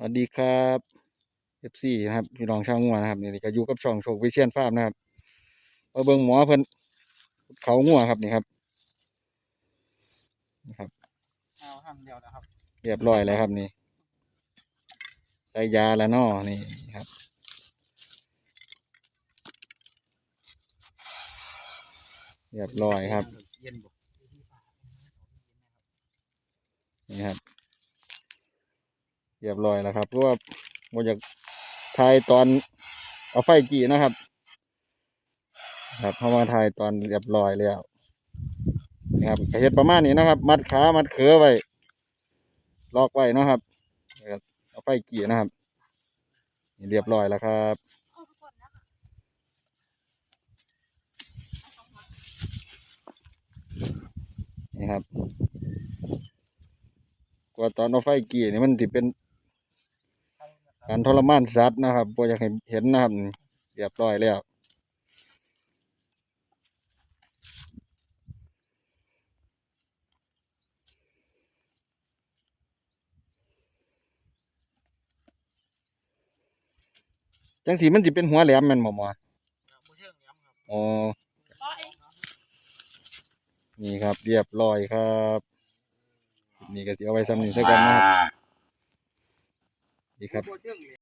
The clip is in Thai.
สวัสดีครับเอฟซีครับพี่น้องชาวงัวนะครับนี่ก็อยู่กับช่องโชควิเชียนฟาร์มนะครับมาเบิ่งหมอเพิ่นเขางัวครับนี่ครับนี่ครับเอาห้ามเดียวนะครับเรียบร้อยแล้วครับนี่ใส่ยาแล้วเนาะนี่ครับเรียบร้อยครับเย็นบุนี่ครับ เรียบร้อยแล้วครับเพราะว่าโมอยากถ่ายตอนเอาไฟจีนะครับ ครับเพราะว่าถ่ายตอนเรียบร้อยแล้วนะครับเฮ็ดประมาณนี้นะครับ มัดขามัดเขือไว้ล็อกไว้นะครับเอาไฟจีนะครับเรียบร้อยแล้วครับนี่ครับกว่าตอนเอาไฟกี่นี่มันสิเป็น การทรมานสัตว์นะครับบ่อยากให้เห็นนะครับนี่เรียบร้อยแล้วจังสีมันสิเป็นหัวแหลมแม่นบ่หมอมือเชื่องย้ำครับอ๋อนี่ครับเรียบร้อยครับ นี่ก็สิเอาไว้ซ้ำนี้ซะก่อนนะครับ นี่ครับมือเชื่อง